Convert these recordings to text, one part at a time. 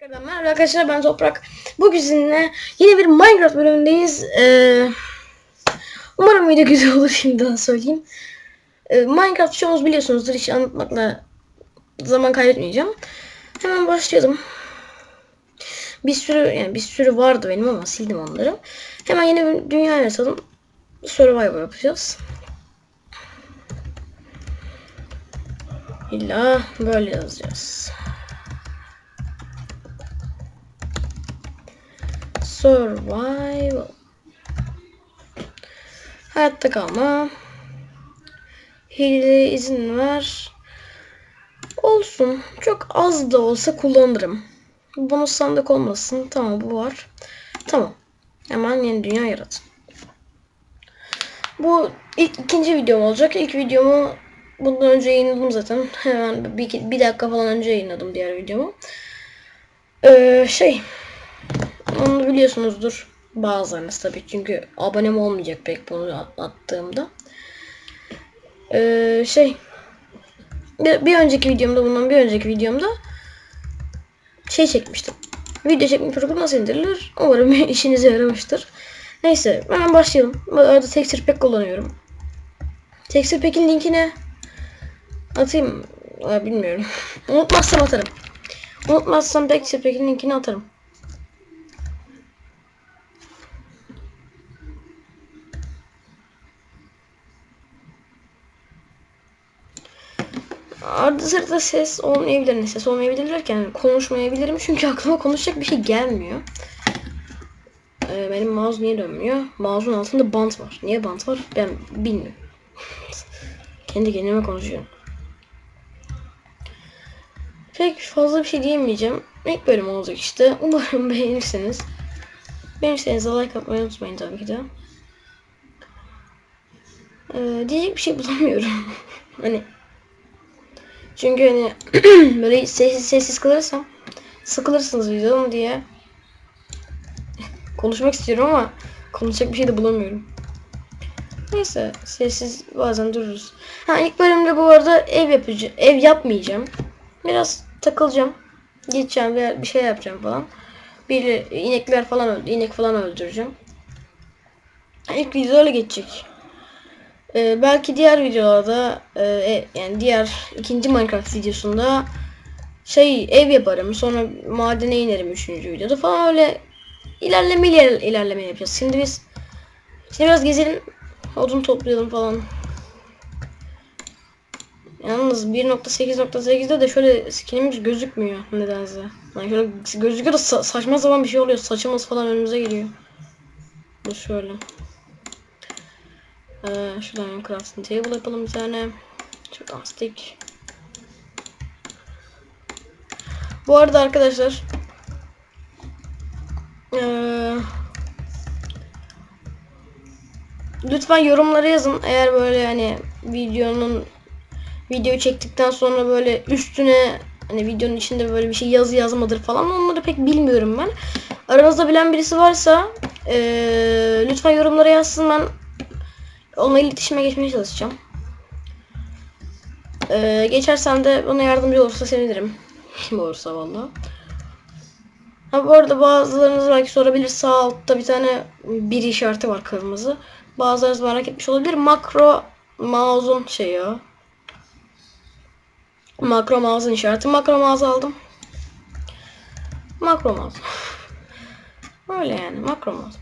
Tekrardan merhaba arkadaşlar ben Toprak. Bugün sizinle yeni bir Minecraft bölümündeyiz. Ee, umarım video güzel olur şimdiden söyleyeyim. Ee, Minecraft çoğunuz biliyorsunuzdur hiç anlatmakla zaman kaybetmeyeceğim. Hemen başlayalım. Bir sürü yani bir sürü vardı benim ama sildim onları. Hemen yeni bir dünya yaratalım. Survivor yapacağız. İlla böyle yazacağız. Survival. Hayatta kalma. Hile izin ver. Olsun. Çok az da olsa kullanırım. Bonus sandık olmasın. Tamam bu var. Tamam. Hemen yeni dünya yarat. Bu ilk ikinci videom olacak. İlk videomu bundan önce yayınladım zaten. Hemen bir, bir dakika falan önce yayınladım diğer videomu. Ee, şey onu biliyorsunuzdur bazılarınız tabii çünkü abonem olmayacak pek bunu attığımda. Ee, şey bir, önceki videomda bundan bir önceki videomda şey çekmiştim. Video çekme programı nasıl indirilir? Umarım işinize yaramıştır. Neyse hemen başlayalım. Bu arada texture pack kullanıyorum. Texture pack'in linkini atayım. Aa, bilmiyorum. Unutmazsam atarım. Unutmazsam texture pack'in linkini atarım. Arada sırada ses olmayabilir. Ses olmayabilir derken konuşmayabilirim çünkü aklıma konuşacak bir şey gelmiyor. Ee, benim mouse niye dönmüyor? Mouse'un altında bant var. Niye bant var? Ben bilmiyorum. Kendi kendime konuşuyorum. Pek fazla bir şey diyemeyeceğim. İlk bölüm olacak işte. Umarım beğenirsiniz. Beğenirseniz like atmayı unutmayın tabii ki de. Ee, diyecek bir şey bulamıyorum. hani çünkü hani böyle sessiz sessiz kalırsam sıkılırsınız videom diye konuşmak istiyorum ama konuşacak bir şey de bulamıyorum. Neyse sessiz bazen dururuz. Ha ilk bölümde bu arada ev yapacağım. Ev yapmayacağım. Biraz takılacağım. Gideceğim veya bir şey yapacağım falan. Bir inekler falan öldü. inek falan öldüreceğim. İlk video öyle geçecek. Ee, belki diğer videolarda e, e, yani diğer ikinci Minecraft videosunda şey ev yaparım sonra madene inerim üçüncü videoda falan öyle ilerleme iler, ilerleme yapacağız. Şimdi biz şimdi biraz gezelim odun toplayalım falan. Yalnız 1.8.8'de de şöyle skinimiz gözükmüyor nedense. Yani şöyle gözüküyor da sa saçma zaman bir şey oluyor. Saçımız falan önümüze geliyor. Bu şöyle. Ee, şuradan crafting table yapalım bir tane. Şuradan stick. Bu arada arkadaşlar ee, lütfen yorumlara yazın eğer böyle hani videonun video çektikten sonra böyle üstüne hani videonun içinde böyle bir şey yazı yazmadır falan onları pek bilmiyorum ben. Aranızda bilen birisi varsa ee, lütfen yorumlara yazsın ben onunla iletişime geçmeye çalışacağım. Ee, geçersem de ona yardımcı olursa sevinirim. Kim olursa valla. Ha bu arada bazılarınız belki sorabilir sağ altta bir tane bir işareti var kırmızı. Bazılarınız merak etmiş olabilir. Makro mouse'un şeyi o. Makro mouse'un işareti. Makro mouse aldım. Makro mouse. Öyle yani makro mouse.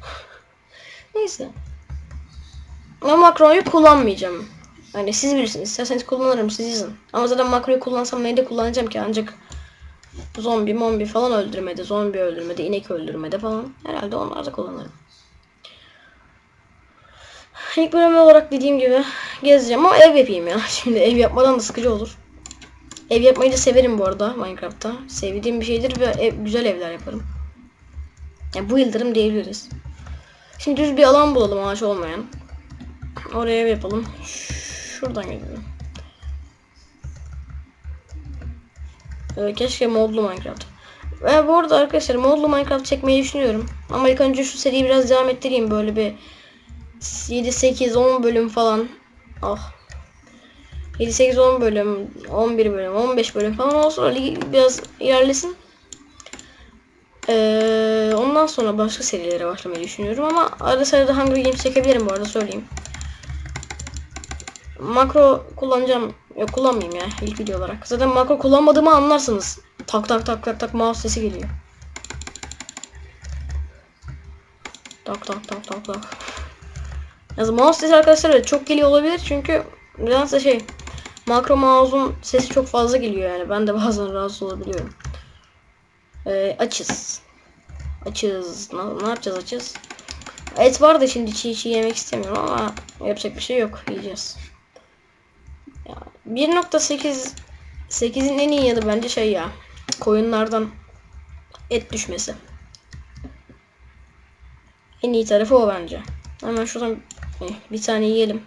Neyse. Ama makroyu kullanmayacağım. Hani siz bilirsiniz. İsterseniz kullanırım siz yazın. Ama zaten makroyu kullansam neyde kullanacağım ki ancak zombi mombi falan öldürmede, zombi öldürmede, inek öldürmede falan. Herhalde onlarda kullanırım. İlk bölüm olarak dediğim gibi gezeceğim ama ev yapayım ya. Şimdi ev yapmadan da sıkıcı olur. Ev yapmayı da severim bu arada Minecraft'ta. Sevdiğim bir şeydir ve ev, güzel evler yaparım. Yani bu yıldırım diyebiliriz. Şimdi düz bir alan bulalım ağaç olmayan. Oraya ev yapalım. Şuradan gidelim. Ee, keşke modlu Minecraft. Ve bu arada arkadaşlar modlu Minecraft çekmeyi düşünüyorum. Ama ilk önce şu seriyi biraz devam ettireyim. Böyle bir 7, 8, 10 bölüm falan. Ah. 7, 8, 10 bölüm, 11 bölüm, 15 bölüm falan olsun. Öyle biraz ilerlesin. Ee, ondan sonra başka serilere başlamayı düşünüyorum ama arada sırada Hunger Games çekebilirim bu arada söyleyeyim. Makro kullanacağım. Yok kullanmayayım ya ilk video olarak. Zaten makro kullanmadığımı anlarsınız. Tak tak tak tak tak mouse sesi geliyor. Tak tak tak tak tak. Yani mouse sesi arkadaşlar evet çok geliyor olabilir çünkü nedense şey makro mouse'un sesi çok fazla geliyor yani. Ben de bazen rahatsız olabiliyorum. Ee, açız. Açız. Ne, ne yapacağız açız? Et var da şimdi çiğ çiğ yemek istemiyorum ama yapacak bir şey yok. Yiyeceğiz. Ya, 1.8 8'in en iyi yanı bence şey ya. Koyunlardan et düşmesi. En iyi tarafı o bence. Hemen şuradan eh, bir tane yiyelim.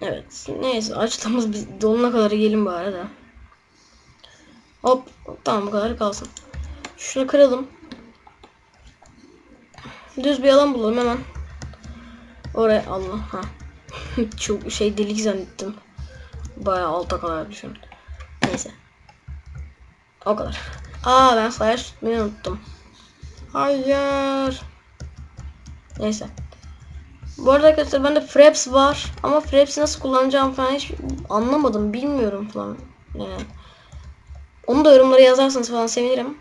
Evet. Neyse açtığımız biz donuna kadar yiyelim bari de. Hop. Tamam bu kadar kalsın. Şunu kıralım. Düz bir alan bulalım hemen. Oraya Allah ha. Çok şey delik zannettim. Bayağı alta kadar düşün. Neyse. O kadar. Aa ben flash tutmayı unuttum. Hayır. Neyse. Bu arada arkadaşlar bende Fraps var ama Fraps'i nasıl kullanacağım falan hiç anlamadım bilmiyorum falan. Yani. Onu da yorumlara yazarsanız falan sevinirim.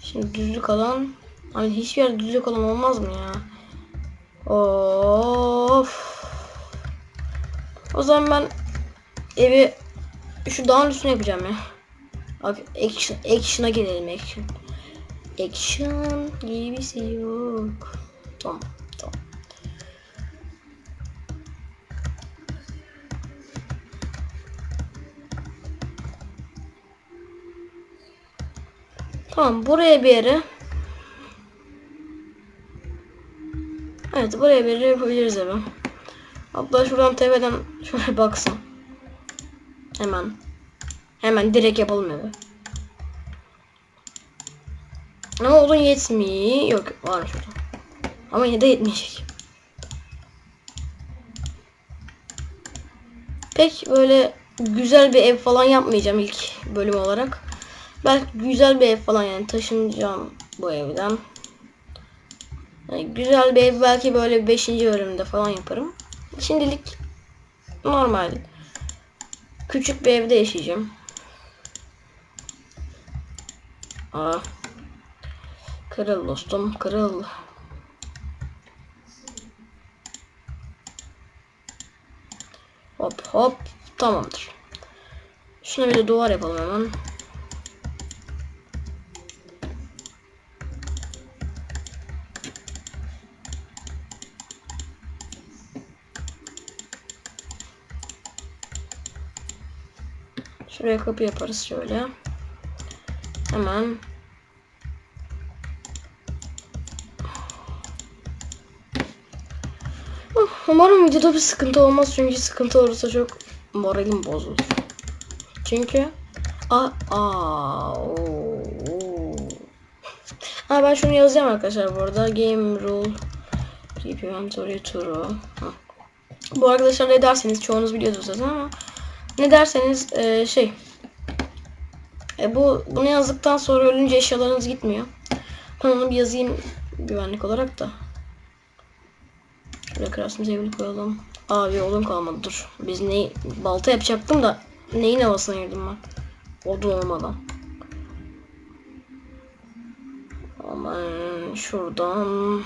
Şimdi düzlük alan. Abi hiçbir yer düzlük alan olmaz mı ya? Of. O zaman ben evi şu dağın üstüne yapacağım ya. Bak action, action'a gelelim action. Action gibisi yok. Tamam tamam. Tamam buraya bir yere Evet buraya bir yapabiliriz evi. Hatta şuradan tepeden şöyle baksam. Hemen. Hemen direkt yapalım evi. Ama odun yetmiyor. Yok var şurada. Ama yine de yetmeyecek. Pek böyle güzel bir ev falan yapmayacağım ilk bölüm olarak. Belki güzel bir ev falan yani taşınacağım bu evden. Güzel bir ev belki böyle 5. bölümde falan yaparım. Şimdilik normal. Küçük bir evde yaşayacağım. Aa. Kırıl dostum kırıl. Hop hop tamamdır. Şuna bir de duvar yapalım hemen. Şuraya kapı yaparız şöyle. Hemen. Umarım videoda bir sıkıntı olmaz çünkü sıkıntı olursa çok moralim bozulur. Çünkü a a o. Ha ben şunu yazacağım arkadaşlar bu arada. Game rule inventory. Ha. Bu arkadaşlar ne derseniz çoğunuz biliyordur zaten ama ne derseniz e, şey e, bu bunu yazdıktan sonra ölünce eşyalarınız gitmiyor. Ben onu bir yazayım güvenlik olarak da. Şuraya crafting table koyalım. Abi odun kalmadı dur. Biz ne balta yapacaktım da neyin havasına girdim ben. Odun olmadan. Aman şuradan.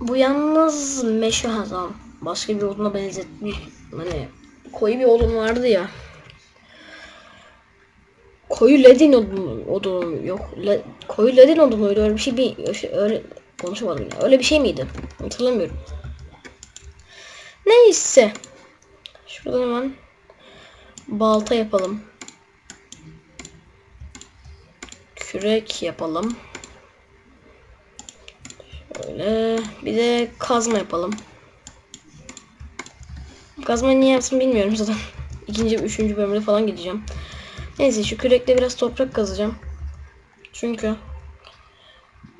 Bu yalnız meşe hazam. Başka bir oduna benzetmiş. Hani koyu bir odun vardı ya. Koyu ledin odunu, odunu yok. Le, koyu ledin odunuydu öyle bir şey bir öyle konuşamadım ya. Öyle bir şey miydi? Hatırlamıyorum. Neyse. Şuradan hemen balta yapalım. Kürek yapalım. Şöyle bir de kazma yapalım. Kazma niye yapsın bilmiyorum zaten. İkinci, üçüncü bölümde falan gideceğim. Neyse şu kürekle biraz toprak kazacağım. Çünkü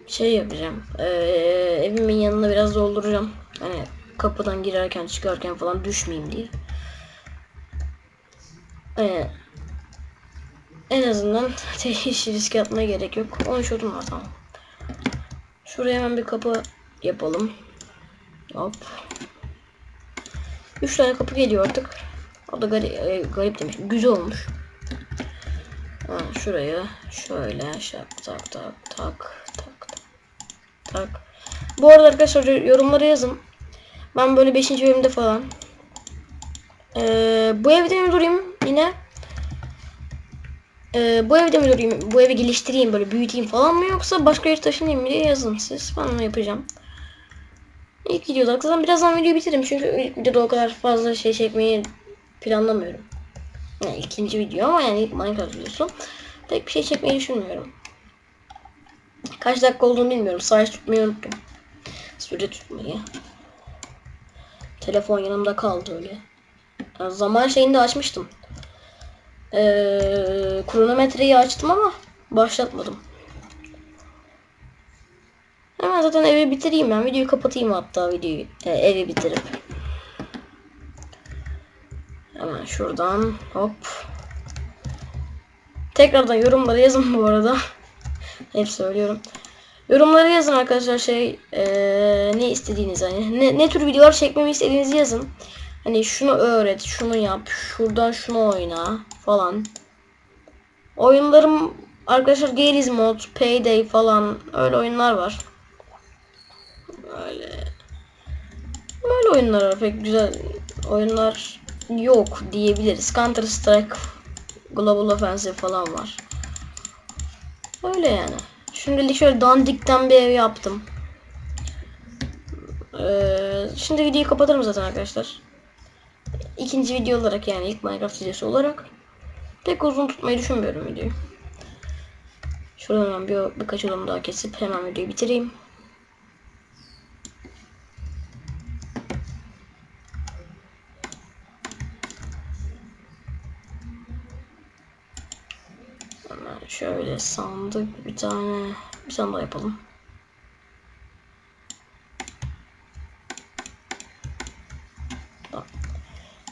şey yapacağım. Ee, evimin yanına biraz dolduracağım. Hani kapıdan girerken çıkarken falan düşmeyeyim diye. Ee, en azından hiç riske atmaya gerek yok. 13 odun var tamam. Şuraya hemen bir kapı yapalım. Hop. 3 tane kapı geliyor artık. O da garip, e, garip demiş. Güzel olmuş. Ha, şuraya şöyle tak tak tak tak tak tak. Bu arada arkadaşlar yorumlara yazın. Ben böyle 5. bölümde falan. Ee, bu evde mi durayım yine? Ee, bu evde mi durayım? Bu evi geliştireyim böyle büyüteyim falan mı yoksa başka yere taşınayım mı diye yazın siz. Ben onu yapacağım. İlk videoda zaten birazdan videoyu bitiririm çünkü videoda o kadar fazla şey çekmeyi planlamıyorum. Yani ikinci video ama yani ilk Minecraft videosu. Pek bir şey çekmeyi düşünmüyorum. Kaç dakika olduğunu bilmiyorum. Sayı tutmayı unuttum. Süre tutmayı. Telefon yanımda kaldı öyle. Yani zaman şeyini de açmıştım. Ee, kronometreyi açtım ama başlatmadım. Hemen zaten evi bitireyim ben. Videoyu kapatayım hatta videoyu. E, evi bitirip. Hemen şuradan hop. Tekrardan yorumlara yazın bu arada. Hep söylüyorum. Yorumlara yazın arkadaşlar şey eee, ne istediğiniz hani ne, ne tür videolar çekmemi istediğinizi yazın. Hani şunu öğret, şunu yap, şuradan şunu oyna falan. Oyunlarım arkadaşlar Geriz Mod, Payday falan öyle oyunlar var. Böyle böyle oyunlar var. Pek güzel oyunlar yok diyebiliriz. Counter Strike, Global Offensive falan var. Öyle yani. Şimdilik şöyle dandikten bir ev yaptım. Ee, şimdi videoyu kapatırım zaten arkadaşlar. İkinci video olarak yani ilk Minecraft videosu olarak. Pek uzun tutmayı düşünmüyorum videoyu. Şuradan bir, birkaç odamı daha kesip hemen videoyu bitireyim. Hemen şöyle sandık bir tane bir tane daha yapalım.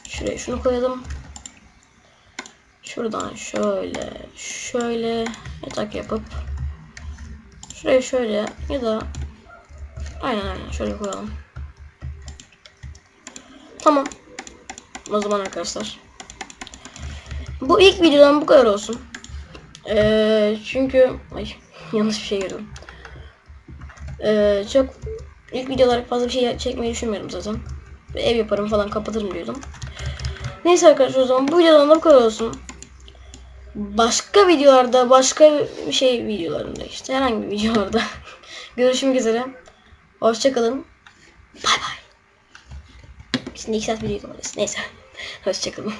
Şuraya şunu koyalım. Şuradan şöyle şöyle yatak yapıp şuraya şöyle ya da aynen aynen şöyle koyalım. Tamam. O zaman arkadaşlar. Bu ilk videodan bu kadar olsun. Ee, çünkü ay yanlış bir şey gördüm. Ee, çok ilk videolar fazla bir şey çekmeyi düşünmüyorum zaten. Bir ev yaparım falan kapatırım diyordum. Neyse arkadaşlar o zaman bu videodan da bu kadar olsun. Başka videolarda başka şey videolarında işte herhangi bir videolarda görüşmek üzere. Hoşçakalın. Bay bay. Şimdi 2 saat video. Neyse. Hoşçakalın.